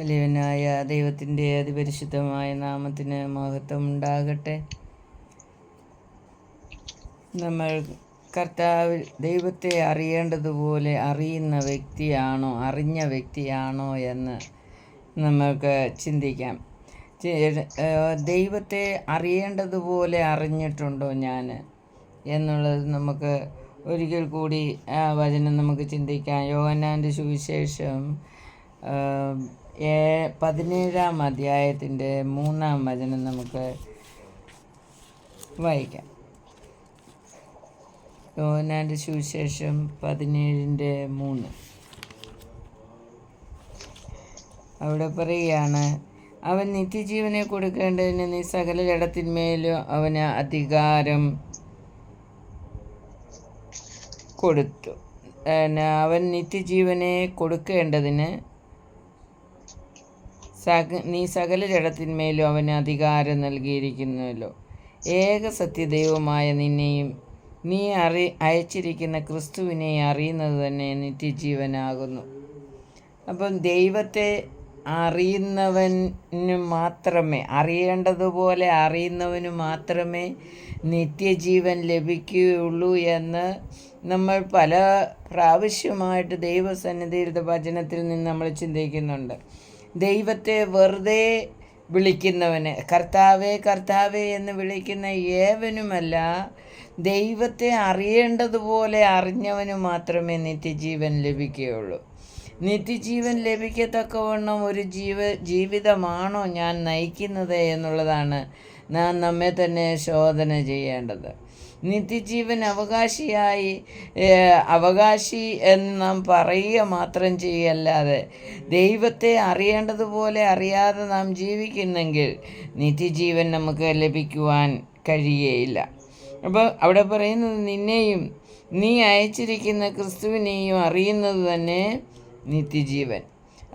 വലിയവനായ ദൈവത്തിന്റെ അതിപരിശുദ്ധമായ നാമത്തിന് മഹത്വം ഉണ്ടാകട്ടെ. നമ്മൾ കർത്താവ് ദൈവത്തെ അറിയേണ്ടതുപോലെ അറിയുന്ന വ്യക്തിയാണോ അറിഞ്ഞ വ്യക്തിയാണോ എന്ന് നമുക്ക് ചിന്തിക്കാം. ദൈവത്തെ അറിയേണ്ടതുപോലെ അറിഞ്ഞിട്ടുണ്ടോ ഞാൻ എന്നുള്ളത് നമുക്ക് ഒരിക്കൽ കൂടി ആ വചനം നമുക്ക് ചിന്തിക്കാം. യോഹനാന്റെ സുവിശേഷം പതിനേഴാം അധ്യായത്തിന്റെ മൂന്നാം വചനം നമുക്ക് വായിക്കാം. യോനാന്റെ സുവിശേഷം പതിനേഴിന്റെ മൂന്ന്. അവിടെ പറയുകയാണ് അവൻ നിത്യജീവനെ കൊടുക്കേണ്ടതിന് നീ സകല ജഡത്തിന്മേലും അവന് അധികാരം കൊടുത്തു. അവൻ നിത്യജീവനെ കൊടുക്കേണ്ടതിന് സക നീ സകല ജഡത്തിന്മേലും അവന് അധികാരം നൽകിയിരിക്കുന്നുവല്ലോ. ഏക സത്യദൈവമായ നിന്നെയും നീ അറി അയച്ചിരിക്കുന്ന ക്രിസ്തുവിനെ അറിയുന്നത് തന്നെ നിത്യജീവനാകുന്നു. അപ്പം ദൈവത്തെ അറിയുന്നവന് മാത്രമേ അറിയേണ്ടതുപോലെ അറിയുന്നവന് മാത്രമേ നിത്യജീവൻ ലഭിക്കുകയുള്ളൂ എന്ന് നമ്മൾ പല പ്രാവശ്യമായിട്ട് ദൈവസന്നിധിയുടെ വചനത്തിൽ നിന്ന് നമ്മൾ ചിന്തിക്കുന്നുണ്ട്. ദൈവത്തെ വെറുതെ വിളിക്കുന്നവന് കർത്താവേ കർത്താവേ എന്ന് വിളിക്കുന്ന ഏവനുമല്ല ദൈവത്തെ അറിയേണ്ടതുപോലെ അറിഞ്ഞവന് മാത്രമേ നിത്യജീവൻ ലഭിക്കുകയുള്ളൂ. നിത്യജീവൻ ലഭിക്കത്തക്കവണ്ണം ഒരു ജീവ ജീവിതമാണോ ഞാൻ നയിക്കുന്നത് എന്നുള്ളതാണ് നാം നമ്മെ തന്നെ ശോധന ചെയ്യേണ്ടത്. നിത്യജീവൻ അവകാശിയായി അവകാശി എന്ന് നാം പറയുക മാത്രം ചെയ്യല്ലാതെ ദൈവത്തെ അറിയേണ്ടതുപോലെ അറിയാതെ നാം ജീവിക്കുന്നെങ്കിൽ നിത്യജീവൻ നമുക്ക് ലഭിക്കുവാൻ കഴിയുകയില്ല അപ്പോൾ അവിടെ പറയുന്നത് നിന്നെയും നീ അയച്ചിരിക്കുന്ന ക്രിസ്തുവിനെയും അറിയുന്നത് തന്നെ നിത്യജീവൻ.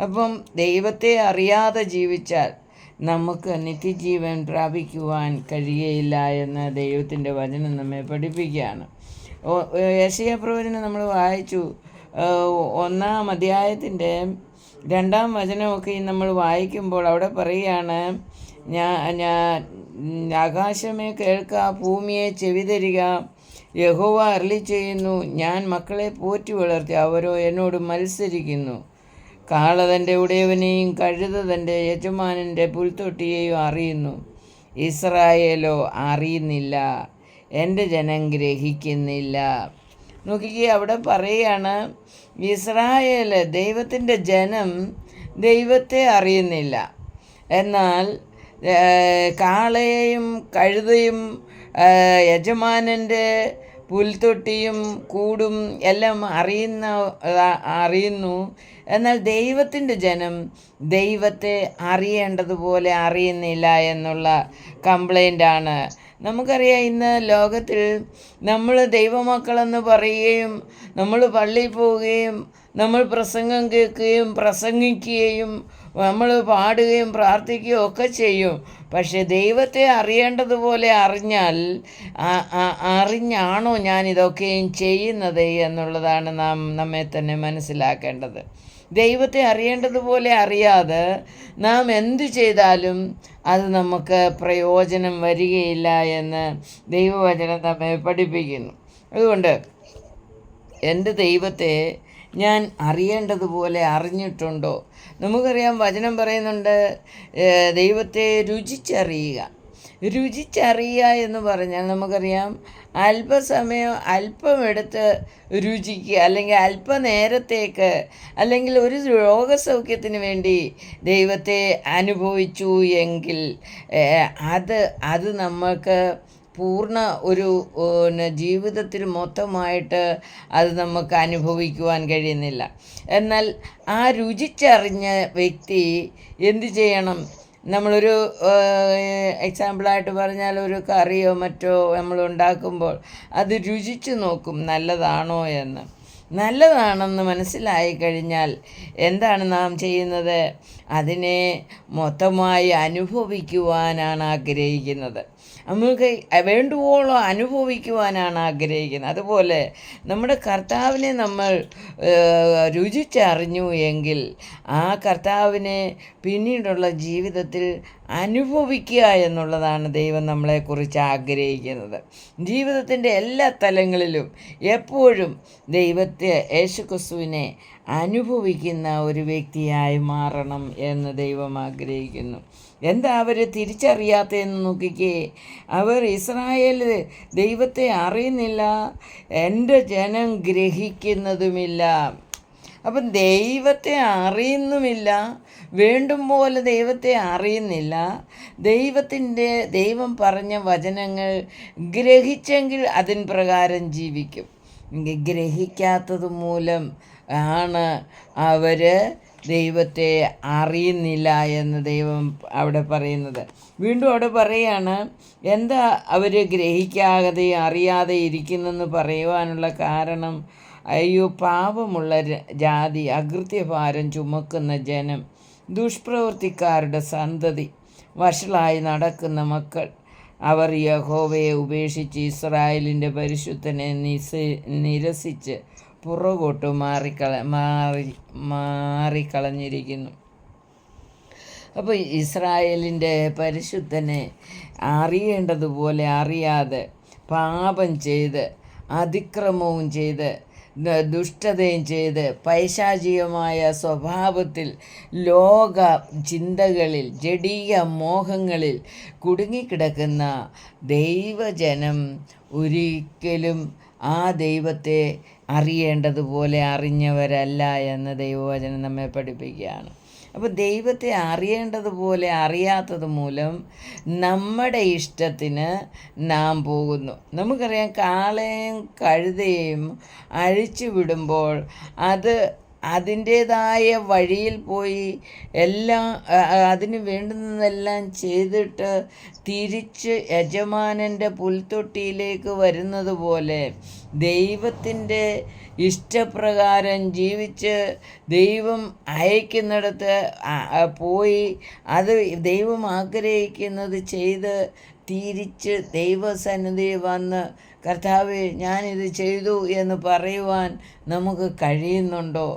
അപ്പം ദൈവത്തെ അറിയാതെ ജീവിച്ചാൽ നമുക്ക് നിത്യജീവൻ പ്രാപിക്കുവാൻ കഴിയയില്ല എന്ന് ദൈവത്തിന്റെ വചനം നമ്മെ പഠിപ്പിക്കുകയാണ്. യശയ പ്രവചനം നമ്മൾ വായിച്ചു. ഒന്നാം അധ്യായത്തിന്റെ രണ്ടാം വചനമൊക്കെ നമ്മൾ വായിക്കുമ്പോൾ അവിടെ പറയുകയാണ് ഞാൻ ഞാൻ ആകാശമേ കേൾക്ക ഭൂമിയെ ചെവി തരിക യഹോവ അരളി ചെയ്യുന്നു ഞാൻ മക്കളെ പോറ്റി വളർത്തി അവരോ എന്നോട് മത്സരിക്കുന്നു. കാള തന്റെ ഉടയവനെയും കഴുത തന്റെ യജമാനന്റെ പുൽത്തൊട്ടിയെയും അറിയുന്നു. ഇസ്രായേലോ അറിയുന്നില്ല. എന്റെ ജനം ഗ്രഹിക്കുന്നില്ല. നോക്കിക്കേ അവിടെ പറയുകയാണ് ഇസ്രായേൽ ദൈവത്തിന്റെ ജനം ദൈവത്തെ അറിയുന്നില്ല. എന്നാൽ കാളയെയും കഴുതയും യജമാനന്റെ പുൽത്തൊട്ടിയും കൂടും എല്ലാം അറിയുന്ന അറിയുന്നു. എന്നാൽ ദൈവത്തിന്റെ ജനം ദൈവത്തെ അറിയേണ്ടതുപോലെ അറിയുന്നില്ല എന്നുള്ള കംപ്ലൈന്റാണ്. നമുക്കറിയാം ഇന്ന് ലോകത്തിൽ നമ്മൾ ദൈവമക്കളെന്ന് പറയുകയും നമ്മൾ പള്ളിയിൽ പോവുകയും നമ്മൾ പ്രസംഗം കേൾക്കുകയും പ്രസംഗിക്കുകയും നമ്മൾ പാടുകയും പ്രാർത്ഥിക്കുകയും ഒക്കെ ചെയ്യും. പക്ഷെ ദൈവത്തെ അറിയേണ്ടതുപോലെ അറിഞ്ഞാൽ അറിഞ്ഞാണോ ഞാൻ ഇതൊക്കെയും ചെയ്യുന്നത് എന്നുള്ളതാണ് നാം നമ്മെ തന്നെ മനസ്സിലാക്കേണ്ടത്. ദൈവത്തെ അറിയേണ്ടതുപോലെ അറിയാതെ നാം എന്തു ചെയ്താലും അത് നമുക്ക് പ്രയോജനം വരികയില്ല എന്ന് ദൈവവചനം നമ്മെ പഠിപ്പിക്കുന്നു. അതുകൊണ്ട് എന്റെ ദൈവത്തെ ഞാൻ അറിയേണ്ടതുപോലെ അറിഞ്ഞിട്ടുണ്ടോ നമുക്കറിയാം വചനം പറയുന്നുണ്ട് ദൈവത്തെ രുചിച്ചറിയുക. രുചിച്ചറിയുക എന്ന് പറഞ്ഞാൽ നമുക്കറിയാം അല്പസമയം അല്പം എടുത്ത് രുചിക്കുക അല്ലെങ്കിൽ അല്പനേരത്തേക്ക് അല്ലെങ്കിൽ ഒരു രോഗസൗഖ്യത്തിന് വേണ്ടി ദൈവത്തെ അനുഭവിച്ചു എങ്കിൽ അത് അത് നമുക്ക് പൂർണ ഒരു പിന്നെ ജീവിതത്തിൽ മൊത്തമായിട്ട് അത് നമുക്ക് അനുഭവിക്കുവാൻ കഴിയുന്നില്ല. എന്നാൽ ആ രുചിച്ചറിഞ്ഞ വ്യക്തി എന്ത് ചെയ്യണം? നമ്മളൊരു എക്സാമ്പിളായിട്ട് പറഞ്ഞാൽ ഒരു കറിയോ മറ്റോ നമ്മൾ ഉണ്ടാക്കുമ്പോൾ അത് രുചിച്ചു നോക്കും നല്ലതാണോ എന്ന്. നല്ലതാണെന്ന് മനസ്സിലായി കഴിഞ്ഞാൽ എന്താണ് നാം ചെയ്യുന്നത്? അതിനെ മൊത്തമായി അനുഭവിക്കുവാനാണ് ആഗ്രഹിക്കുന്നത്. നമുക്ക് വേണ്ടുവോളം അനുഭവിക്കുവാനാണ് ആഗ്രഹിക്കുന്നത്. അതുപോലെ നമ്മുടെ കർത്താവിനെ നമ്മൾ രുചിച്ചറിഞ്ഞു എങ്കിൽ ആ കർത്താവിനെ പിന്നീടുള്ള ജീവിതത്തിൽ അനുഭവിക്കുക എന്നുള്ളതാണ് ദൈവം നമ്മളെക്കുറിച്ച് ആഗ്രഹിക്കുന്നത്. ജീവിതത്തിന്റെ എല്ലാ തലങ്ങളിലും എപ്പോഴും ദൈവത്തെ യേശുക്രിസ്തുവിനെ അനുഭവിക്കുന്ന ഒരു വ്യക്തിയായി മാറണം എന്ന് ദൈവം ആഗ്രഹിക്കുന്നു. എന്താ അവർ തിരിച്ചറിയാത്തതെന്ന് നോക്കിക്കേ. അവർ ഇസ്രായേൽ ദൈവത്തെ അറിയുന്നില്ല എന്റെ ജനം ഗ്രഹിക്കുന്നതുമില്ല. അപ്പം ദൈവത്തെ അറിയുന്നുമില്ല വേണ്ടും പോലെ ദൈവത്തെ അറിയുന്നില്ല. ദൈവത്തിന്റെ ദൈവം പറഞ്ഞ വചനങ്ങൾ ഗ്രഹിച്ചെങ്കിൽ അതിൻ പ്രകാരം ജീവിക്കും. ഗ്രഹിക്കാത്തത് മൂലം ആണ് അവർ ദൈവത്തെ അറിയുന്നില്ല എന്ന് ദൈവം അവിടെ പറയുന്നത്. വീണ്ടും അവിടെ പറയാണ് എന്താ അവർ ഗ്രഹിക്കാതെ അറിയാതെ ഇരിക്കുന്നെന്ന് പറയുവാനുള്ള കാരണം? അയ്യോ പാപമുള്ള ജാതി അകൃത്യഭാരം ചുമക്കുന്ന ജനം ദുഷ്പ്രവൃത്തിക്കാരുടെ സന്തതി വഷളായി നടക്കുന്ന മക്കൾ. അവർ യഹോവയെ ഉപേക്ഷിച്ച് ഇസ്രായേലിന്റെ പരിശുദ്ധനെ നിസ നിരസിച്ച് പുറകോട്ട് മാറിക്കള മാറി മാറിക്കളഞ്ഞിരിക്കുന്നു. അപ്പോൾ ഇസ്രായേലിന്റെ പരിശുദ്ധനെ അറിയേണ്ടതുപോലെ അറിയാതെ പാപം ചെയ്ത് അതിക്രമവും ചെയ്ത് ദുഷ്ടതയും ചെയ്ത് പൈശാചികമായ സ്വഭാവത്തിൽ ലോക ചിന്തകളിൽ ജഡീയ മോഹങ്ങളിൽ കുടുങ്ങിക്കിടക്കുന്ന ദൈവജനം ഒരിക്കലും ആ ദൈവത്തെ അറിയേണ്ടതുപോലെ അറിഞ്ഞവരല്ല എന്ന് ദൈവവചനം നമ്മെ പഠിപ്പിക്കുകയാണ്. അപ്പോൾ ദൈവത്തെ അറിയേണ്ടതുപോലെ അറിയാത്തത് മൂലം നമ്മുടെ ഇഷ്ടത്തിന് നാം പോകുന്നു. നമുക്കറിയാം കാളയും കഴുതയും അഴിച്ചു വിടുമ്പോൾ അത് അതിന്റേതായ വഴിയിൽ പോയി എല്ലാം അതിന് വേണ്ടുന്നതെല്ലാം ചെയ്തിട്ട് തിരിച്ച് യജമാനന്റെ പുൽത്തൊട്ടിയിലേക്ക് വരുന്നത് പോലെ ദൈവത്തിന്റെ ഇഷ്ടപ്രകാരം ജീവിച്ച് ദൈവം അയക്കുന്നിടത്ത് പോയി അത് ദൈവം ആഗ്രഹിക്കുന്നത് ചെയ്ത് തിരിച്ച് ദൈവസന്നിധി വന്ന് കർത്താവ് ഞാനിത് ചെയ്തു എന്ന് പറയുവാൻ നമുക്ക് കഴിയുന്നുണ്ടോ?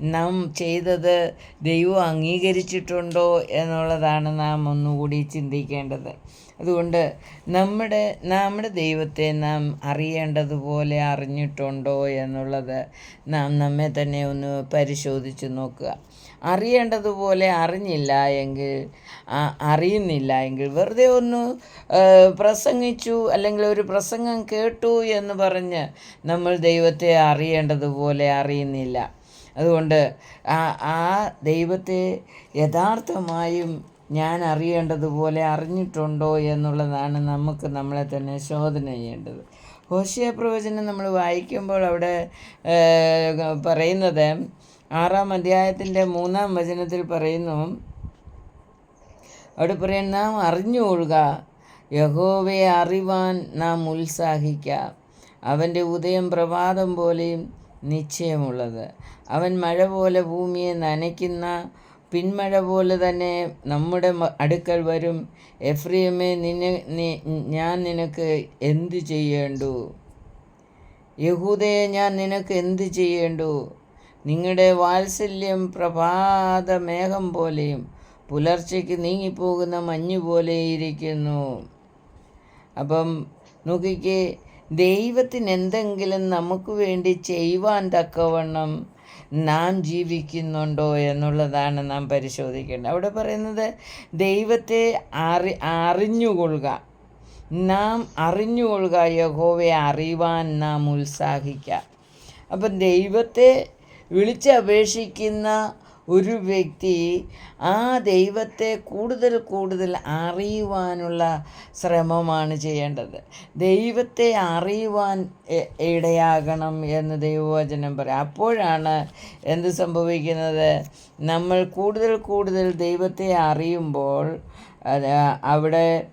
നാം ചെയ്തത് ദൈവം അംഗീകരിച്ചിട്ടുണ്ടോ എന്നുള്ളതാണ് നാം ഒന്നുകൂടി ചിന്തിക്കേണ്ടത്. അതുകൊണ്ട് നമ്മുടെ നമ്മുടെ ദൈവത്തെ നാം അറിയേണ്ടതുപോലെ അറിഞ്ഞിട്ടുണ്ടോ എന്നുള്ളത് നാം നമ്മെ തന്നെ ഒന്ന് പരിശോധിച്ച് നോക്കുക. അറിയേണ്ടതുപോലെ അറിഞ്ഞില്ല എങ്കിൽ അറിയുന്നില്ല എങ്കിൽ വെറുതെ ഒന്ന് പ്രസംഗിച്ചു അല്ലെങ്കിൽ ഒരു പ്രസംഗം കേട്ടു എന്ന് പറഞ്ഞ് നമ്മൾ ദൈവത്തെ അറിയേണ്ടതുപോലെ അറിയുന്നില്ല. അതുകൊണ്ട് ആ ആ ദൈവത്തെ യഥാർത്ഥമായും ഞാൻ അറിയേണ്ടതുപോലെ അറിഞ്ഞിട്ടുണ്ടോ എന്നുള്ളതാണ് നമുക്ക് നമ്മളെ തന്നെ ശോധന ചെയ്യേണ്ടത്. ഹോഷിയ പ്രവചനം നമ്മൾ വായിക്കുമ്പോൾ അവിടെ പറയുന്നത് ആറാം അധ്യായത്തിന്റെ മൂന്നാം വചനത്തിൽ പറയുന്നു അവിടെ പറയാൻ നാം അറിഞ്ഞുകൊള്ളുക യഹോവയെ അറിവാൻ നാം ഉത്സാഹിക്കുക. അവന്റെ ഉദയം പ്രഭാതം പോലെയും നിശ്ചയമുള്ളത്. അവൻ മഴ പോലെ ഭൂമിയെ നനയ്ക്കുന്ന പിന്മഴ പോലെ തന്നെ നമ്മുടെ അടുക്കൽ വരും. എഫ്രിയമേ നിന്നെ ഞാൻ നിനക്ക് എന്തു ചെയ്യേണ്ടു? യഹൂദയെ ഞാൻ നിനക്ക് എന്തു ചെയ്യേണ്ടു? നിങ്ങളുടെ വാത്സല്യം പ്രഭാത മേഘം പോലെയും പുലർച്ചയ്ക്ക് നീങ്ങിപ്പോകുന്ന മഞ്ഞ് പോലെ ഇരിക്കുന്നു. അപ്പം നോക്കിക്കേ ദൈവത്തിന് എന്തെങ്കിലും നമുക്ക് വേണ്ടി ചെയ്യുവാൻ തക്കവണ്ണം നാം ജീവിക്കുന്നുണ്ടോ എന്നുള്ളതാണ് നാം പരിശോധിക്കേണ്ടത്. അവിടെ പറയുന്നത് ദൈവത്തെ അറി അറിഞ്ഞുകൊള്ളുക. നാം അറിഞ്ഞുകൊള്ളുക യഹോവയെ അറിയുവാൻ നാം ഉത്സാഹിക്കുക. അപ്പം ദൈവത്തെ വിളിച്ചപേക്ഷിക്കുന്ന ഒരു വ്യക്തി ആ ദൈവത്തെ കൂടുതൽ കൂടുതൽ അറിയുവാനുള്ള ശ്രമമാണ് ചെയ്യേണ്ടത്. ദൈവത്തെ അറിയുവാൻ ഇടയാകണം എന്ന് ദൈവവചനം പറയാം. അപ്പോഴാണ് എന്ത് സംഭവിക്കുന്നത്? നമ്മൾ കൂടുതൽ കൂടുതൽ ദൈവത്തെ അറിയുമ്പോൾ അവിടെ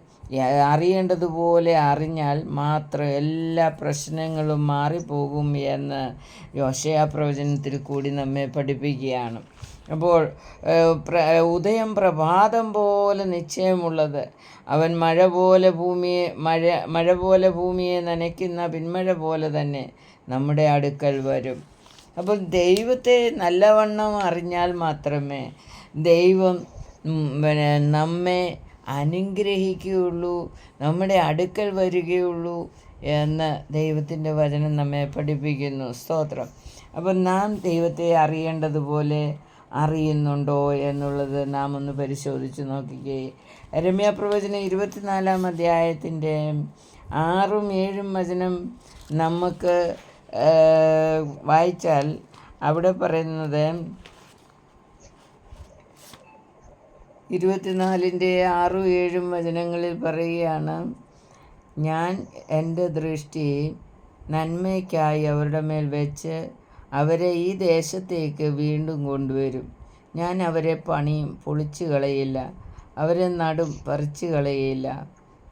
അറിയേണ്ടതുപോലെ അറിഞ്ഞാൽ മാത്രം എല്ലാ പ്രശ്നങ്ങളും മാറിപ്പോകും എന്ന് യോശയാ പ്രവചനത്തിൽ കൂടി നമ്മെ പഠിപ്പിക്കുകയാണ്. അപ്പോൾ ഉദയം പ്രഭാതം പോലെ നിശ്ചയമുള്ളത്. അവൻ മഴ പോലെ ഭൂമിയെ മഴ മഴ പോലെ ഭൂമിയെ നനയ്ക്കുന്ന പിന്മഴ പോലെ തന്നെ നമ്മുടെ അടുക്കൽ വരും. അപ്പോൾ ദൈവത്തെ നല്ലവണ്ണം അറിഞ്ഞാൽ മാത്രമേ ദൈവം പിന്നെ നമ്മെ അനുഗ്രഹിക്കുകയുള്ളൂ നമ്മുടെ അടുക്കൽ വരികയുള്ളൂ എന്ന് ദൈവത്തിന്റെ വചനം നമ്മെ പഠിപ്പിക്കുന്നു. സ്തോത്രം. അപ്പം നാം ദൈവത്തെ അറിയേണ്ടതുപോലെ അറിയുന്നുണ്ടോ എന്നുള്ളത് നാം ഒന്ന് പരിശോധിച്ച് നോക്കിക്കേ. രമ്യ പ്രവചനം ഇരുപത്തിനാലാം അധ്യായത്തിന്റെ ആറും ഏഴും വചനം നമുക്ക് വായിച്ചാൽ അവിടെ പറയുന്നത് ഇരുപത്തിനാലിന്റെ ആറും ഏഴും വചനങ്ങളിൽ പറയുകയാണ് ഞാൻ എന്റെ ദൃഷ്ടി നന്മയ്ക്കായി അവരുടെ മേൽ വെച്ച് അവരെ ഈ ദേശത്തേക്ക് വീണ്ടും കൊണ്ടുവരും. ഞാൻ അവരെ പണിയും പൊളിച്ചു കളയില്ല. അവരെ നടും പറിച്ചു കളയില്ല.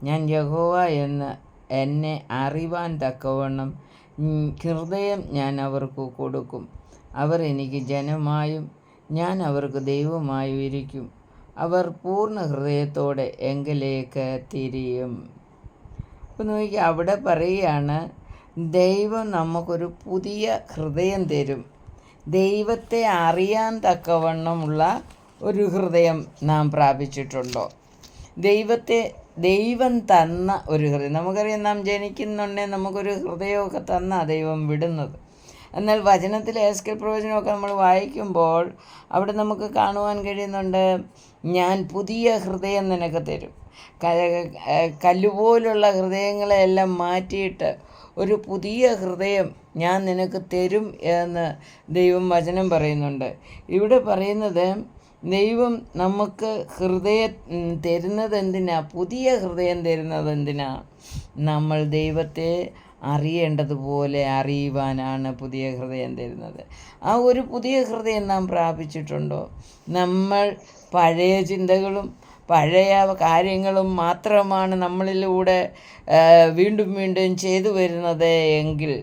ഞാൻ യഹോവ എന്ന് എന്നെ അറിവാൻ തക്കവണ്ണം ഹൃദയം ഞാൻ അവർക്ക് കൊടുക്കും. അവർ എനിക്ക് ജനമായും ഞാൻ അവർക്ക് ദൈവമായും ഇരിക്കും. അവർ പൂർണ ഹൃദയത്തോടെ എങ്കിലേക്ക് തിരിയും. അപ്പോൾ നോക്കി അവിടെ പറയുകയാണ് ദൈവം നമുക്കൊരു പുതിയ ഹൃദയം തരും. ദൈവത്തെ അറിയാൻ തക്കവണ്ണമുള്ള ഒരു ഹൃദയം നാം പ്രാപിച്ചിട്ടുണ്ടോ? ദൈവത്തെ ദൈവം തന്ന ഒരു ഹൃദയം. നമുക്കറിയാം നാം ജനിക്കുന്നുണ്ടെങ്കിൽ നമുക്കൊരു ഹൃദയമൊക്കെ തന്ന ദൈവം വിടുന്നത്. എന്നാൽ വചനത്തിൽ ഏസ്കൽ പ്രവചനമൊക്കെ നമ്മൾ വായിക്കുമ്പോൾ അവിടെ നമുക്ക് കാണുവാൻ കഴിയുന്നുണ്ട് ഞാൻ പുതിയ ഹൃദയം നിനക്ക് തരും. കല്ലുപോലുള്ള ഹൃദയങ്ങളെല്ലാം മാറ്റിയിട്ട് ഒരു പുതിയ ഹൃദയം ഞാൻ നിനക്ക് തരും എന്ന് ദൈവം വചനം പറയുന്നുണ്ട്. ഇവിടെ പറയുന്നത് ദൈവം നമുക്ക് ഹൃദയം തരുന്നത് എന്തിനാ പുതിയ ഹൃദയം തരുന്നത് എന്തിനാ നമ്മൾ ദൈവത്തെ അറിയേണ്ടതുപോലെ അറിയുവാനാണ് പുതിയ ഹൃദയം തരുന്നത്. ആ ഒരു പുതിയ ഹൃദയം നാം പ്രാപിച്ചിട്ടുണ്ടോ? നമ്മൾ പഴയ ചിന്തകളും പഴയ കാര്യങ്ങളും മാത്രമാണ് നമ്മളിലൂടെ വീണ്ടും വീണ്ടും ചെയ്തു വരുന്നത് എങ്കിൽ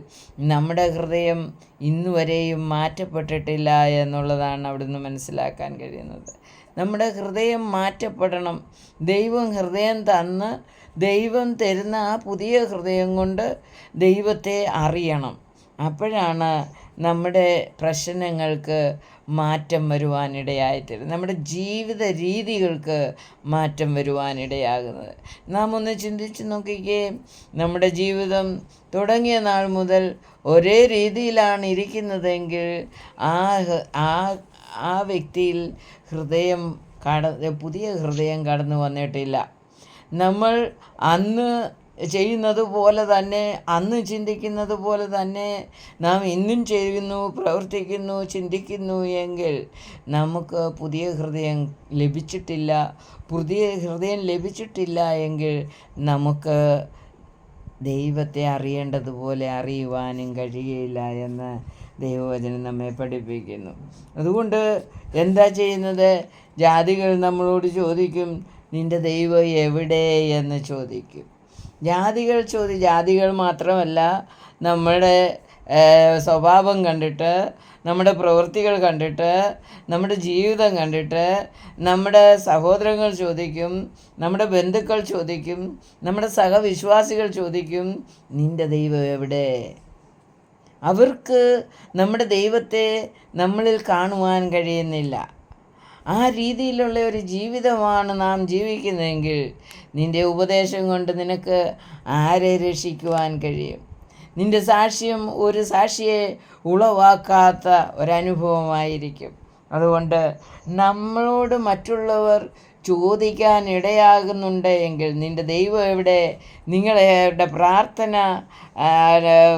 നമ്മുടെ ഹൃദയം ഇന്നുവരെയും മാറ്റപ്പെട്ടിട്ടില്ല എന്നുള്ളതാണ് അവിടുന്ന് മനസ്സിലാക്കാൻ കഴിയുന്നത്. നമ്മുടെ ഹൃദയം മാറ്റപ്പെടണം. ദൈവം ഹൃദയം തന്ന് ദൈവം തരുന്ന ആ പുതിയ ഹൃദയം കൊണ്ട് ദൈവത്തെ അറിയണം. അപ്പോഴാണ് നമ്മുടെ പ്രശ്നങ്ങൾക്ക് മാറ്റം വരുവാനിടയായിത്തീരും. നമ്മുടെ ജീവിത രീതികൾക്ക് മാറ്റം വരുവാനിടയാകുന്നത്. നാം ഒന്ന് ചിന്തിച്ച് നോക്കിക്കേ നമ്മുടെ ജീവിതം തുടങ്ങിയ നാൾ മുതൽ ഒരേ രീതിയിലാണ് ഇരിക്കുന്നതെങ്കിൽ ആ ആ ആ വ്യക്തിയിൽ ഹൃദയം കട പുതിയ ഹൃദയം കടന്നു വന്നിട്ടില്ല. നമ്മൾ അന്ന് ചെയ്യുന്നത് പോലെ തന്നെ അന്ന് ചിന്തിക്കുന്നത് പോലെ തന്നെ നാം ഇന്നും ചെയ്യുന്നു പ്രവർത്തിക്കുന്നു ചിന്തിക്കുന്നു എങ്കിൽ നമുക്ക് പുതിയ ഹൃദയം ലഭിച്ചിട്ടില്ല. പുതിയ ഹൃദയം ലഭിച്ചിട്ടില്ല എങ്കിൽ നമുക്ക് ദൈവത്തെ അറിയേണ്ടതുപോലെ അറിയുവാനും കഴിയില്ല എന്ന് ദൈവവചനം നമ്മെ പഠിപ്പിക്കുന്നു. അതുകൊണ്ട് എന്താ ചെയ്യുന്നത്? ജാതികൾ നമ്മളോട് ചോദിക്കും നിന്റെ ദൈവം എവിടെ? എന്ന് ചോദിക്കും. ജാതികൾ ചോദി ജാതികൾ മാത്രമല്ല നമ്മുടെ സ്വഭാവം കണ്ടിട്ട് നമ്മുടെ പ്രവൃത്തികൾ കണ്ടിട്ട് നമ്മുടെ ജീവിതം കണ്ടിട്ട് നമ്മുടെ സഹോദരങ്ങൾ ചോദിക്കും നമ്മുടെ ബന്ധുക്കൾ ചോദിക്കും നമ്മുടെ സഹവിശ്വാസികൾ ചോദിക്കും നിന്റെ ദൈവം എവിടെ? അവർക്ക് നമ്മുടെ ദൈവത്തെ നമ്മളിൽ കാണുവാൻ കഴിയുന്നില്ല. ആ രീതിയിലുള്ള ഒരു ജീവിതമാണ് നാം ജീവിക്കുന്നതെങ്കിൽ നിന്റെ ഉപദേശം കൊണ്ട് നിനക്ക് ആരെ രക്ഷിക്കുവാൻ കഴിയും? നിന്റെ സാക്ഷ്യം ഒരു സാക്ഷിയെ ഉളവാക്കാത്ത ഒരനുഭവമായിരിക്കും. അതുകൊണ്ട് നമ്മളോട് മറ്റുള്ളവർ ചോദിക്കാൻ ഇടയാകുന്നുണ്ട് എങ്കിൽ നിന്റെ ദൈവം എവിടെ? നിങ്ങളുടെ പ്രാർത്ഥന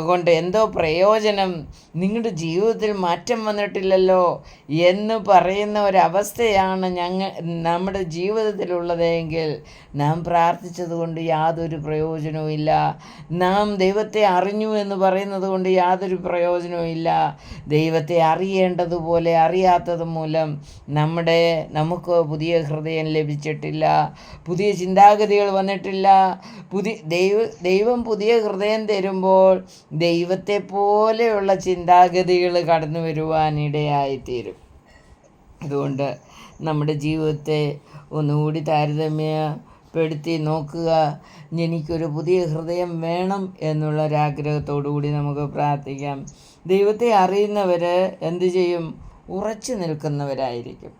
കൊണ്ട് എന്തോ പ്രയോജനം. നിങ്ങളുടെ ജീവിതത്തിൽ മാറ്റം വന്നിട്ടില്ലല്ലോ എന്ന് പറയുന്ന ഒരവസ്ഥയാണ് ഞങ്ങൾ നമ്മുടെ ജീവിതത്തിലുള്ളതെങ്കിൽ നാം പ്രാർത്ഥിച്ചത് കൊണ്ട് യാതൊരു പ്രയോജനവും ഇല്ല. നാം ദൈവത്തെ അറിഞ്ഞു എന്ന് പറയുന്നത് കൊണ്ട് യാതൊരു പ്രയോജനവും ഇല്ല. ദൈവത്തെ അറിയേണ്ടതുപോലെ അറിയാത്തത് മൂലം നമ്മുടെ നമുക്ക് പുതിയ ഹൃദയം ലഭിച്ചിട്ടില്ല. പുതിയ ചിന്താഗതികൾ വന്നിട്ടില്ല. പുതിയ ദൈവ ദൈവം പുതിയ ഹൃദയം തരുമ്പോൾ ദൈവത്തെ പോലെയുള്ള ചിന്താഗതികൾ കടന്നു വരുവാനിടയായിത്തീരും. അതുകൊണ്ട് നമ്മുടെ ജീവിതത്തെ ഒന്നുകൂടി താരതമ്യപ്പെടുത്തി നോക്കുക. എനിക്കൊരു പുതിയ ഹൃദയം വേണം എന്നുള്ളൊരാഗ്രഹത്തോടു കൂടി നമുക്ക് പ്രാർത്ഥിക്കാം. ദൈവത്തെ അറിയുന്നവർ എന്തു ചെയ്യും? ഉറച്ചു നിൽക്കുന്നവരായിരിക്കും.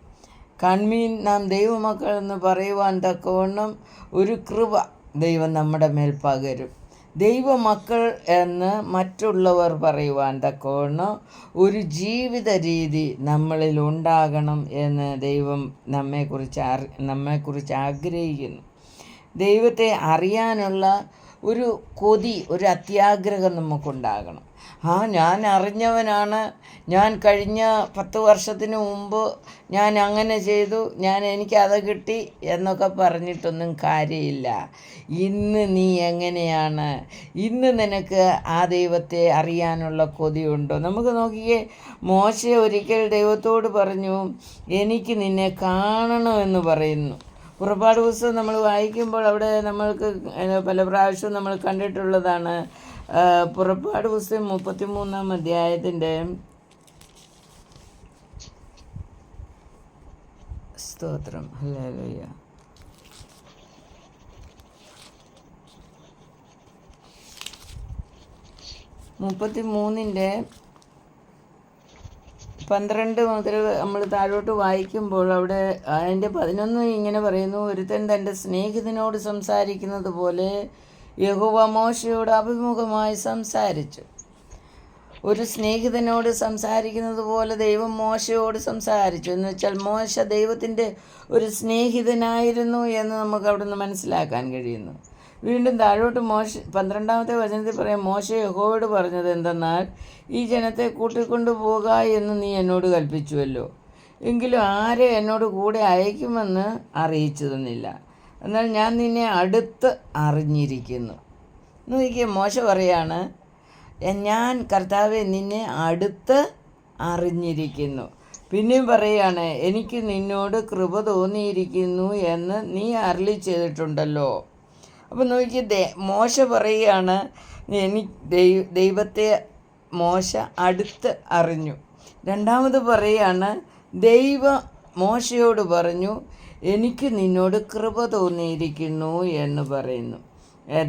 കൺമീൻ നാം ദൈവമക്കൾ എന്ന് പറയുവാൻ തക്കവണ്ണം ഒരു കൃപ ദൈവം നമ്മുടെ മേൽ പകരും. ദൈവമക്കൾ എന്ന് മറ്റുള്ളവർ പറയുവാൻ തക്കവണ്ണം ഒരു ജീവിത രീതി നമ്മളിൽ ഉണ്ടാകണം എന്ന് ദൈവം നമ്മെക്കുറിച്ച് നമ്മെക്കുറിച്ച് ആഗ്രഹിക്കുന്നു. ദൈവത്തെ അറിയാനുള്ള ഒരു കൊതി ഒരു അത്യാഗ്രഹം നമുക്കുണ്ടാകണം. ആ ഞാൻ അറിഞ്ഞവനാണ്. ഞാൻ കഴിഞ്ഞ പത്ത് വർഷത്തിന് മുമ്പ് ഞാൻ അങ്ങനെ ചെയ്തു. ഞാൻ എനിക്കത് കിട്ടി എന്നൊക്കെ പറഞ്ഞിട്ടൊന്നും കാര്യമില്ല. ഇന്ന് നീ എങ്ങനെയാണ്? ഇന്ന് നിനക്ക് ആ ദൈവത്തെ അറിയാനുള്ള കൊതിയുണ്ടോ? നമുക്ക് നോക്കിയേ മോശ ഒരിക്കൽ ദൈവത്തോട് പറഞ്ഞു എനിക്ക് നിന്നെ കാണണമെന്ന് പറയുന്നു. പുറപ്പാട് പുസ്തകം നമ്മൾ വായിക്കുമ്പോൾ അവിടെ നമ്മൾക്ക് പല പ്രാവശ്യവും നമ്മൾ കണ്ടിട്ടുള്ളതാണ്. പുറപ്പാട് പുസ്തകം മുപ്പത്തി മൂന്നാം അധ്യായത്തിന്റെ സ്തോത്രം. ഹല്ലേലൂയ. മുപ്പത്തി മൂന്നിന്റെ പന്ത്രണ്ട് മുതൽ നമ്മൾ താഴോട്ട് വായിക്കുമ്പോൾ അവിടെ അതിന്റെ പതിനൊന്ന് ഇങ്ങനെ പറയുന്നു ഒരുത്തൻ തന്റെ സ്നേഹിതനോട് സംസാരിക്കുന്നത് പോലെ യഹോവ മോശയോട് അഭിമുഖമായി സംസാരിച്ചു. ഒരു സ്നേഹിതനോട് സംസാരിക്കുന്നത് പോലെ ദൈവം മോശയോട് സംസാരിച്ചു. എന്ന് വെച്ചാൽ മോശ ദൈവത്തിന്റെ ഒരു സ്നേഹിതനായിരുന്നു എന്ന് നമുക്ക് അവിടെ നിന്ന് മനസ്സിലാക്കാൻ കഴിയുന്നു. വീണ്ടും താഴോട്ട് മോശ പന്ത്രണ്ടാമത്തെ വചനത്തിൽ പറയാം മോശ യഹോയോട് പറഞ്ഞത് എന്തെന്നാൽ ഈ ജനത്തെ കൂട്ടിക്കൊണ്ടു പോക എന്ന് നീ എന്നോട് കൽപ്പിച്ചുവല്ലോ. എങ്കിലും ആരെ എന്നോട് കൂടെ അയക്കുമെന്ന് അറിയിച്ചു തന്നില്ല എന്നാൽ ഞാൻ നിന്നെ അടുത്ത് അറിഞ്ഞിരിക്കുന്നു. നോക്കിയ മോശ പറയാണ് ഞാൻ കർത്താവെ നിന്നെ അടുത്ത് അറിഞ്ഞിരിക്കുന്നു. പിന്നെയും പറയാണ് എനിക്ക് നിന്നോട് കൃപ തോന്നിയിരിക്കുന്നു എന്ന് നീ അരളി ചെയ്തിട്ടുണ്ടല്ലോ. അപ്പം നോക്കി മോശ പറയുകയാണ് എനിക്ക് ദൈവ ദൈവത്തെ മോശ അടുത്ത് അറിഞ്ഞു. രണ്ടാമത് പറയുകയാണ് ദൈവ മോശയോട് പറഞ്ഞു എനിക്ക് നിന്നോട് കൃപ തോന്നിയിരിക്കുന്നു എന്ന് പറയുന്നു.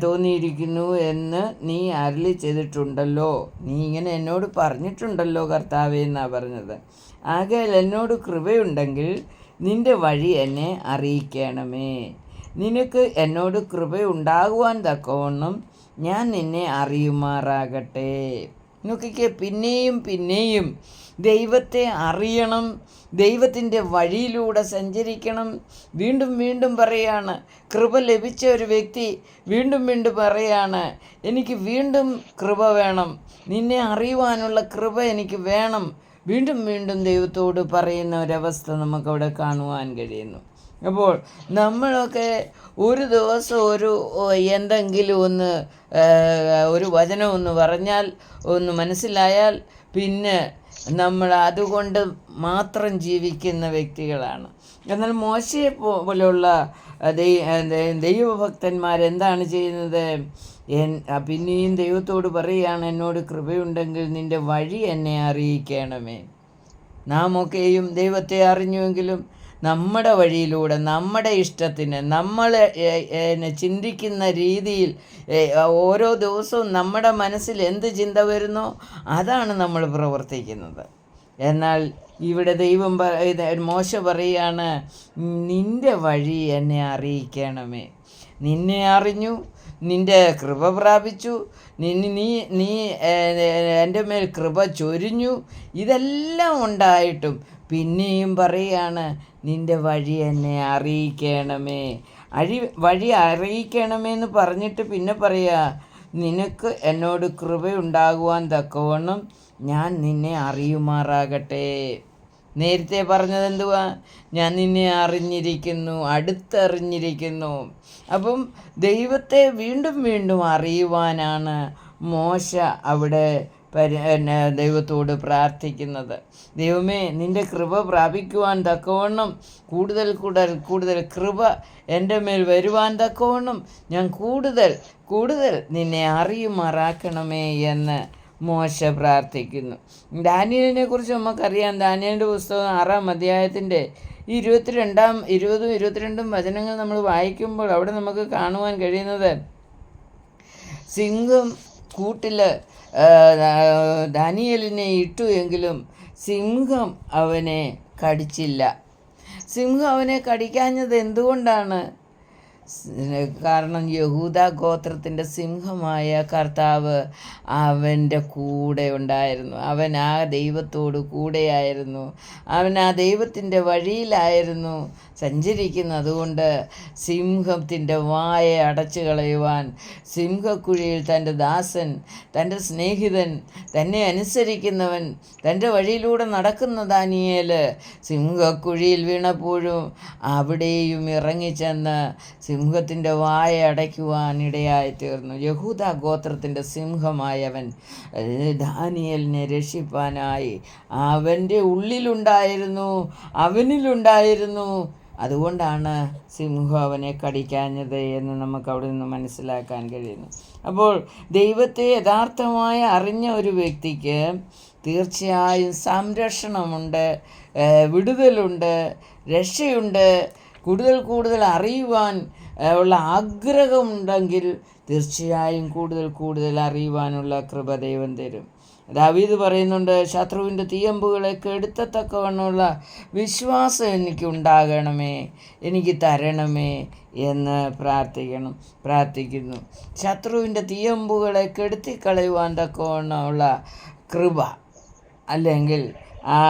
തോന്നിയിരിക്കുന്നു എന്ന് നീ അരളി ചെയ്തിട്ടുണ്ടല്ലോ. നീ ഇങ്ങനെ എന്നോട് പറഞ്ഞിട്ടുണ്ടല്ലോ കർത്താവേ എന്നാണ് പറഞ്ഞത്. ആകെ എന്നോട് കൃപയുണ്ടെങ്കിൽ നിന്റെ വഴി എന്നെ അറിയിക്കണമേ. നിനക്ക് എന്നോട് കൃപയുണ്ടാകുവാൻ തക്കവണ്ണം ഞാൻ നിന്നെ അറിയുമാറാകട്ടെ. നോക്കിക്കേ പിന്നെയും പിന്നെയും ദൈവത്തെ അറിയണം ദൈവത്തിന്റെ വഴിയിലൂടെ സഞ്ചരിക്കണം. വീണ്ടും വീണ്ടും പറയാണ് കൃപ ലഭിച്ച ഒരു വ്യക്തി വീണ്ടും വീണ്ടും പറയാണ് എനിക്ക് വീണ്ടും കൃപ വേണം. നിന്നെ അറിയുവാനുള്ള കൃപ എനിക്ക് വേണം. വീണ്ടും വീണ്ടും ദൈവത്തോട് പറയുന്ന ഒരവസ്ഥ നമുക്കവിടെ കാണുവാൻ കഴിയുന്നു. അപ്പോൾ നമ്മളൊക്കെ ഒരു ദിവസം ഒരു എന്തെങ്കിലും ഒന്ന് ഒരു വചനം ഒന്ന് പറഞ്ഞാൽ ഒന്ന് മനസ്സിലായാൽ പിന്നെ നമ്മൾ അതുകൊണ്ട് മാത്രം ജീവിക്കുന്ന വ്യക്തികളാണ്. എന്നാൽ മോശയെ പോലെയുള്ള ദൈവഭക്തന്മാർ എന്താണ് ചെയ്യുന്നത്? എൻ പിന്നെയും ദൈവത്തോട് പറയുകയാണ് എന്നോട് കൃപയുണ്ടെങ്കിൽ നിന്റെ വഴി എന്നെ അറിയിക്കണമേ. നാം ഒക്കെയും ദൈവത്തെ അറിഞ്ഞുവെങ്കിലും നമ്മുടെ വഴിയിലൂടെ നമ്മുടെ ഇഷ്ടത്തിന് നമ്മൾ ചിന്തിക്കുന്ന രീതിയിൽ ഓരോ ദിവസവും നമ്മുടെ മനസ്സിൽ എന്ത് ചിന്ത വരുന്നോ അതാണ് നമ്മൾ പ്രവർത്തിക്കുന്നത്. എന്നാൽ ഇവിടെ ദൈവം ഇത് മോശ പറയാണ് നിന്റെ വഴി എന്നെ അറിയിക്കണമേ. നിന്നെ അറിഞ്ഞു നിന്റെ കൃപ പ്രാപിച്ചു നിന്നെ നീ നീ എന്റെ മേൽ കൃപ ചൊരിഞ്ഞു ഇതെല്ലാം ഉണ്ടായിട്ടും പിന്നെയും പറയാണ് നിന്റെ വഴി എന്നെ അറിയിക്കണമേ. അഴി വഴി അറിയിക്കണമേ എന്ന് പറഞ്ഞിട്ട് പിന്നെ പറയുക നിനക്ക് എന്നോട് കൃപയുണ്ടാകുവാൻ തക്കവണ്ണം ഞാൻ നിന്നെ അറിയുമാറാകട്ടെ. നേരത്തെ പറഞ്ഞത് എന്തുവാ? ഞാൻ നിന്നെ അറിഞ്ഞിരിക്കുന്നു അടുത്തറിഞ്ഞിരിക്കുന്നു. അപ്പം ദൈവത്തെ വീണ്ടും വീണ്ടും അറിയുവാനാണ് മോശ അവിടെ പരി എന്നെ ദൈവത്തോട് പ്രാർത്ഥിക്കുന്നത്. ദൈവമേ നിന്റെ കൃപ പ്രാപിക്കുവാൻ തക്കവണ്ണം കൂടുതൽ കൂടുതൽ കൂടുതൽ കൃപ എന്റെ മേൽ വരുവാൻ തക്കവണ്ണം ഞാൻ കൂടുതൽ കൂടുതൽ നിന്നെ അറിയുമാറാക്കണമേ എന്ന് മോശ പ്രാർത്ഥിക്കുന്നു. ദാനിയലിനെ കുറിച്ച് നമുക്കറിയാം. ദാനിയലിന്റെ പുസ്തകം ആറാം അധ്യായത്തിന്റെ ഇരുപത്തിരണ്ടാം ഇരുപതും ഇരുപത്തിരണ്ടും വചനങ്ങൾ നമ്മൾ വായിക്കുമ്പോൾ അവിടെ നമുക്ക് കാണുവാൻ കഴിയുന്നത് സിംഗും കൂട്ടിൽ ദാനിയലിനെ ഇട്ടു എങ്കിലും സിംഹം അവനെ കടിച്ചില്ല. സിംഹം അവനെ കടിക്കാഞ്ഞത് എന്തുകൊണ്ടാണ്? കാരണം യഹൂദ ഗോത്രത്തിന്റെ സിംഹമായ കർത്താവ് അവന്റെ കൂടെ ഉണ്ടായിരുന്നു. അവൻ ആ ദൈവത്തോട് കൂടെയായിരുന്നു. അവൻ ആ ദൈവത്തിന്റെ വഴിയിലായിരുന്നു സഞ്ചരിക്കുന്നത്. അതുകൊണ്ട് സിംഹത്തിന്റെ വായ അടച്ചു കളയുവാൻ സിംഹക്കുഴിയിൽ തന്റെ ദാസൻ തന്റെ സ്നേഹിതൻ തന്നെ അനുസരിക്കുന്നവൻ തന്റെ വഴിയിലൂടെ നടക്കുന്ന ദാനിയേൽ സിംഹക്കുഴിയിൽ വീണപ്പോഴും അവിടെയും ഇറങ്ങിച്ചെന്ന് സിംഹത്തിന്റെ വായ അടയ്ക്കുവാനിടയായി തീർന്നു യഹൂദ ഗോത്രത്തിന്റെ സിംഹമായവൻ ദാനിയലിനെ രക്ഷിപ്പാനായി. അവന്റെ ഉള്ളിലുണ്ടായിരുന്നു അവനിലുണ്ടായിരുന്നു. അതുകൊണ്ടാണ് സിംഹം അവനെ കടിക്കാഞ്ഞത് എന്ന് നമുക്ക് അവിടെ നിന്ന് മനസ്സിലാക്കാൻ കഴിയുന്നു. അപ്പോൾ ദൈവത്തെ യഥാർത്ഥമായി അറിഞ്ഞ ഒരു വ്യക്തിക്ക് തീർച്ചയായും സംരക്ഷണമുണ്ട് വിടുതലുണ്ട് രക്ഷയുണ്ട്. കൂടുതൽ കൂടുതൽ അറിയുവാൻ ഉള്ള ആഗ്രഹമുണ്ടെങ്കിൽ തീർച്ചയായും കൂടുതൽ കൂടുതൽ അറിയുവാനുള്ള കൃപ ദൈവം തരും. ദാവീദ് പറയുന്നുണ്ട് ശത്രുവിന്റെ തീയമ്പുകളെ കെടുത്തത്തക്കവണ്ണമുള്ള വിശ്വാസം എനിക്ക് ഉണ്ടാകണമേ എനിക്ക് തരണമേ എന്ന് പ്രാർത്ഥിക്കണം പ്രാർത്ഥിക്കുന്നു. ശത്രുവിന്റെ തീയമ്പുകളെ കെടുത്തിക്കളയുവാൻ തക്കവണ്ണമുള്ള കൃപ അല്ലെങ്കിൽ ആ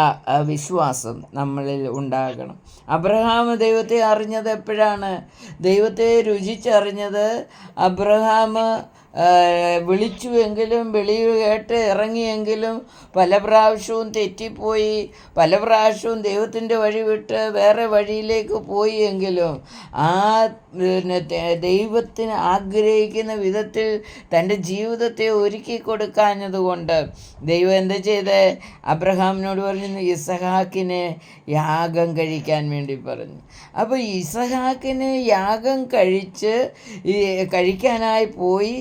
വിശ്വാസം നമ്മളിൽ ഉണ്ടാകണം. അബ്രഹാം ദൈവത്തെ അറിഞ്ഞത് എപ്പോഴാണ്? ദൈവത്തെ രുചിച്ചറിഞ്ഞത് അബ്രഹാം വിളിച്ചുവെങ്കിലും വിളി കേട്ട് ഇറങ്ങിയെങ്കിലും പല പ്രാവശ്യവും തെറ്റിപ്പോയി. പല പ്രാവശ്യവും ദൈവത്തിന്റെ വഴി വിട്ട് വേറെ വഴിയിലേക്ക് പോയി എങ്കിലും ആ പിന്നെ ദൈവത്തിന് ആഗ്രഹിക്കുന്ന വിധത്തിൽ തന്റെ ജീവിതത്തെ ഒരുക്കി കൊടുക്കാഞ്ഞതുകൊണ്ട് ദൈവം എന്താ ചെയ്ത്? അബ്രഹാമിനോട് പറഞ്ഞു ഇസഹാക്കിനെ യാഗം കഴിക്കാൻ വേണ്ടി പറഞ്ഞു. അപ്പോൾ ഇസഹാക്കിനെ യാഗം കഴിച്ച് കഴിക്കാനായി പോയി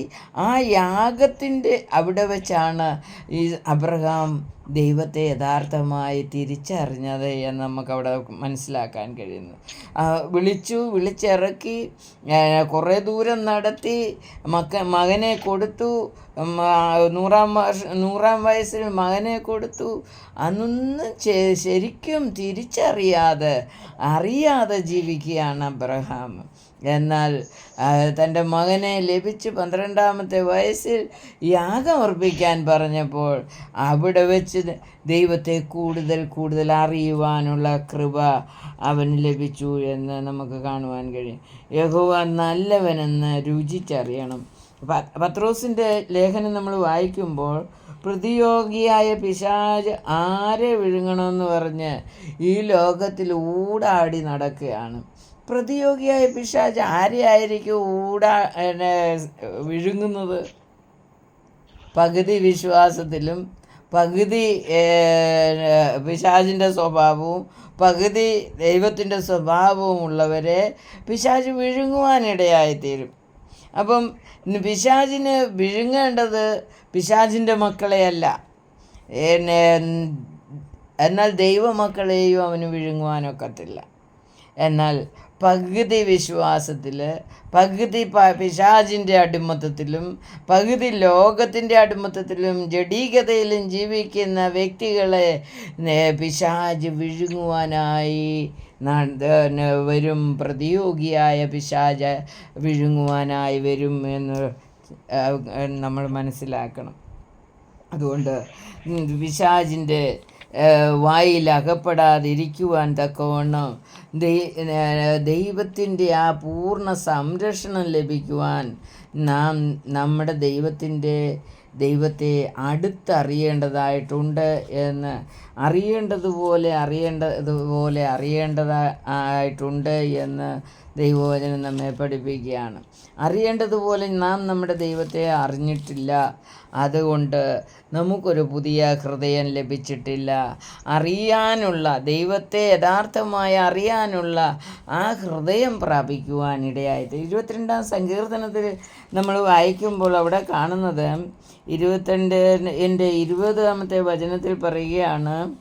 ആ യാഗത്തിന്റെ അവിടെ വെച്ചാണ് ഈ അബ്രഹാം ദൈവത്തെ യഥാർത്ഥമായി തിരിച്ചറിഞ്ഞത് എന്ന് നമുക്കവിടെ മനസ്സിലാക്കാൻ കഴിയുന്നു. വിളിച്ചു വിളിച്ചിറക്കി കുറേ ദൂരം നടത്തി മക്ക മകനെ കൊടുത്തു നൂറാം വർഷ നൂറാം വയസ്സിൽ മകനെ കൊടുത്തു. അന്നൊന്നും ശരിക്കും തിരിച്ചറിയാതെ അറിയാതെ ജീവിക്കുകയാണ് അബ്രഹാം. എന്നാൽ തന്റെ മകനെ ലഭിച്ച് പന്ത്രണ്ടാമത്തെ വയസ്സിൽ യാഗം അർപ്പിക്കാൻ പറഞ്ഞപ്പോൾ അവിടെ വെച്ച് ദൈവത്തെ കൂടുതൽ കൂടുതൽ അറിയുവാനുള്ള കൃപ അവന് ലഭിച്ചു എന്ന് നമുക്ക് കാണുവാൻ കഴിയും. യഹോവ നല്ലവനെന്ന് രുചിച്ചറിയണം. പത്രോസിന്റെ ലേഖനം നമ്മൾ വായിക്കുമ്പോൾ പ്രതിയോഗിയായ പിശാജ് ആരെ വിഴുങ്ങണമെന്ന് പറഞ്ഞ് ഈ ലോകത്തിൽ ഊടാടി നടക്കുകയാണ്. പ്രതിയോഗിയായ പിശാജ് ആരെയായിരിക്കും ഊടാ എന്നെ വിഴുങ്ങുന്നത്? പകുതി വിശ്വാസത്തിലും പകുതി പിശാചിന്റെ സ്വഭാവവും പകുതി ദൈവത്തിന്റെ സ്വഭാവവും ഉള്ളവരെ പിശാജ് വിഴുങ്ങുവാനിടയായിത്തീരും. അപ്പം പിശാചിന് വിഴുങ്ങേണ്ടത് പിശാചിന്റെ മക്കളെയല്ല. എന്നാൽ ദൈവമക്കളെയും അവന് വിഴുങ്ങുവാനൊക്കത്തില്ല. എന്നാൽ പകുതി വിശ്വാസത്തിൽ പകുതി പിശാചിന്റെ അടിമത്തത്തിലും പകുതി ലോകത്തിന്റെ അടിമത്തത്തിലും ജഡീകതയിലും ജീവിക്കുന്ന വ്യക്തികളെ പിശാജ് വിഴുങ്ങുവാനായി വരും പ്രതിയോഗിയായ പിശാജ് വിഴുങ്ങുവാനായി വരും എന്ന് നമ്മൾ മനസ്സിലാക്കണം. അതുകൊണ്ട് പിശാജിന്റെ വായിൽ അകപ്പെടാതിരിക്കുവാൻ തക്കവണ്ണം ദൈവത്തിന്റെ ആ പൂർണ സംരക്ഷണം ലഭിക്കുവാൻ നാം നമ്മുടെ ദൈവത്തിന്റെ ദൈവത്തെ അടുത്തറിയേണ്ടതായിട്ടുണ്ട് എന്ന് അറിയേണ്ടതുപോലെ അറിയേണ്ടതുപോലെ അറിയേണ്ടതായിട്ടുണ്ട് എന്ന് ദൈവവചനം നമ്മെ പഠിപ്പിക്കുകയാണ്. അറിയേണ്ടതുപോലെ നാം നമ്മുടെ ദൈവത്തെ അറിഞ്ഞിട്ടില്ല. അതുകൊണ്ട് നമുക്കൊരു പുതിയ ഹൃദയം ലഭിച്ചിട്ടില്ല. അറിയാനുള്ള ദൈവത്തെ യഥാർത്ഥമായി അറിയാനുള്ള ആ ഹൃദയം പ്രാപിക്കുവാൻ ഇടയായത്. ഇരുപത്തിരണ്ടാം സങ്കീർത്തനത്തിൽ നമ്മൾ വായിക്കുമ്പോൾ അവിടെ കാണുന്നത് ഇരുപത്തിരണ്ട് എന്റെ ഇരുപതാമത്തെ വചനത്തിൽ പറയുകയാണ്.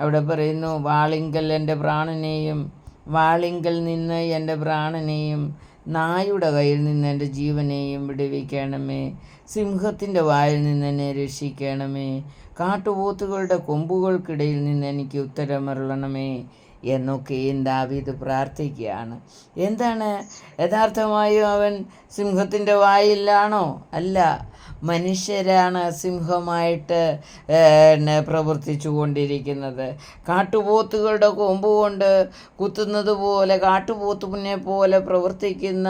അവിടെ പറയുന്നു വാളിങ്കൽ എന്റെ പ്രാണനെയും വാളിങ്കൽ നിന്ന് എന്റെ പ്രാണനെയും നായുടെ കയ്യിൽ നിന്ന് എന്റെ ജീവനെയും വിടുവിക്കണമേ. സിംഹത്തിന്റെ വായിൽ നിന്ന് എന്നെ രക്ഷിക്കണമേ. കാട്ടുപോത്തുകളുടെ കൊമ്പുകൾക്കിടയിൽ നിന്ന് എനിക്ക് ഉത്തരമരുളണമേ എന്നൊക്കെയും ദാവീദ് പ്രാർത്ഥിക്കുകയാണ്. എന്താണ്? യഥാർത്ഥമായും അവൻ സിംഹത്തിന്റെ വായിലാണോ? അല്ല. മനുഷ്യരാണ് സിംഹമായിട്ട് പ്രവർത്തിച്ചു കൊണ്ടിരിക്കുന്നത് കാട്ടുപോത്തുകളുടെ കൊമ്പ് കൊണ്ട് കുത്തുന്നത് പോലെ കാട്ടുപോത്തുവിനെ പോലെ പ്രവർത്തിക്കുന്ന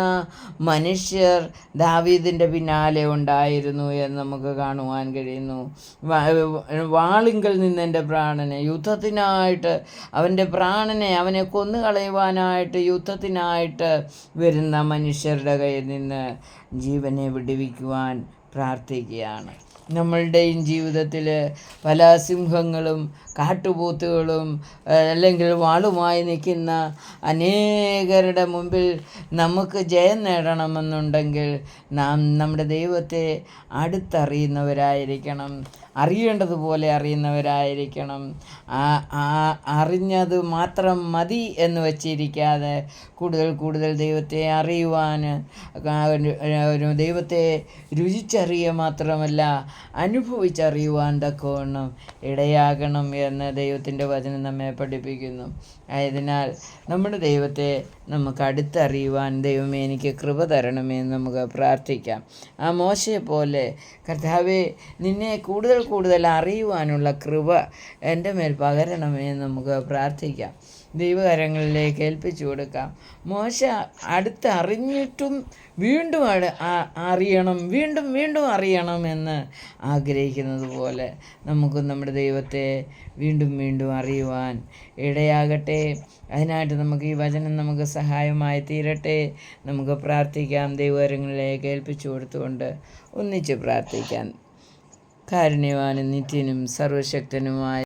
മനുഷ്യർ ദാവീദിന്റെ പിന്നാലെ ഉണ്ടായിരുന്നു എന്ന് നമുക്ക് കാണുവാൻ കഴിയുന്നു. വാളിങ്കൽ നിന്ന് എന്റെ പ്രാണനെ യുദ്ധത്തിനായിട്ട് അവന്റെ പ്രാണനെ അവനെ കൊന്നുകളയുവാനായിട്ട് യുദ്ധത്തിനായിട്ട് വരുന്ന മനുഷ്യരുടെ കയ്യിൽ നിന്ന് ജീവനെ വിടുവിക്കുവാൻ പ്രാർത്ഥിക്കുകയാണ്. നമ്മളുടെയും ജീവിതത്തിൽ പല സിംഹങ്ങളും കാട്ടുപോത്തുകളും അല്ലെങ്കിൽ വാളുമായി നിൽക്കുന്ന അനേകരുടെ മുമ്പിൽ നമുക്ക് ജയം നേടണമെന്നുണ്ടെങ്കിൽ നാം നമ്മുടെ ദൈവത്തെ അടുത്തറിയുന്നവരായിരിക്കണം. അറിയേണ്ടതുപോലെ അറിയുന്നവരായിരിക്കണം. ആ അറിഞ്ഞത് മാത്രം മതി എന്ന് വച്ചിരിക്കാതെ കൂടുതൽ കൂടുതൽ ദൈവത്തെ അറിയുവാൻ ദൈവത്തെ രുചിച്ചറിയുക മാത്രമല്ല അനുഭവിച്ചറിയുവാൻ തക്കവണ്ണം ഇടയാകണം എന്ന് ദൈവത്തിന്റെ വചനം നമ്മെ പഠിപ്പിക്കുന്നു. ആയതിനാൽ നമ്മുടെ ദൈവത്തെ നമുക്ക് അടുത്തറിയുവാൻ ദൈവമേ എനിക്ക് കൃപ തരണമേ എന്ന് നമുക്ക് പ്രാർത്ഥിക്കാം. ആ മോശയെ പോലെ കർത്താവെ നിന്നെ കൂടുതൽ കൂടുതൽ അറിയുവാനുള്ള കൃപ എന്റെ മേൽ പകരണമേ എന്ന് നമുക്ക് പ്രാർത്ഥിക്കാം. ദൈവകരങ്ങളിലേക്ക് ഏൽപ്പിച്ചു കൊടുക്കാം. മോശ അടുത്ത് അറിഞ്ഞിട്ടും വീണ്ടും അറിയണം വീണ്ടും വീണ്ടും അറിയണം എന്ന് ആഗ്രഹിക്കുന്നത് പോലെ നമുക്ക് നമ്മുടെ ദൈവത്തെ വീണ്ടും വീണ്ടും അറിയുവാൻ ഇടയാകട്ടെ. അതിനായിട്ട് നമുക്ക് ഈ വചനം നമുക്ക് സഹായമായി തീരട്ടെ. നമുക്ക് പ്രാർത്ഥിക്കാം ദൈവകരങ്ങളിലേക്ക് ഏൽപ്പിച്ചു കൊടുത്തുകൊണ്ട് ഒന്നിച്ച് പ്രാർത്ഥിക്കാം. കാരുണ്യവാനും നിത്യനും സർവശക്തനുമായ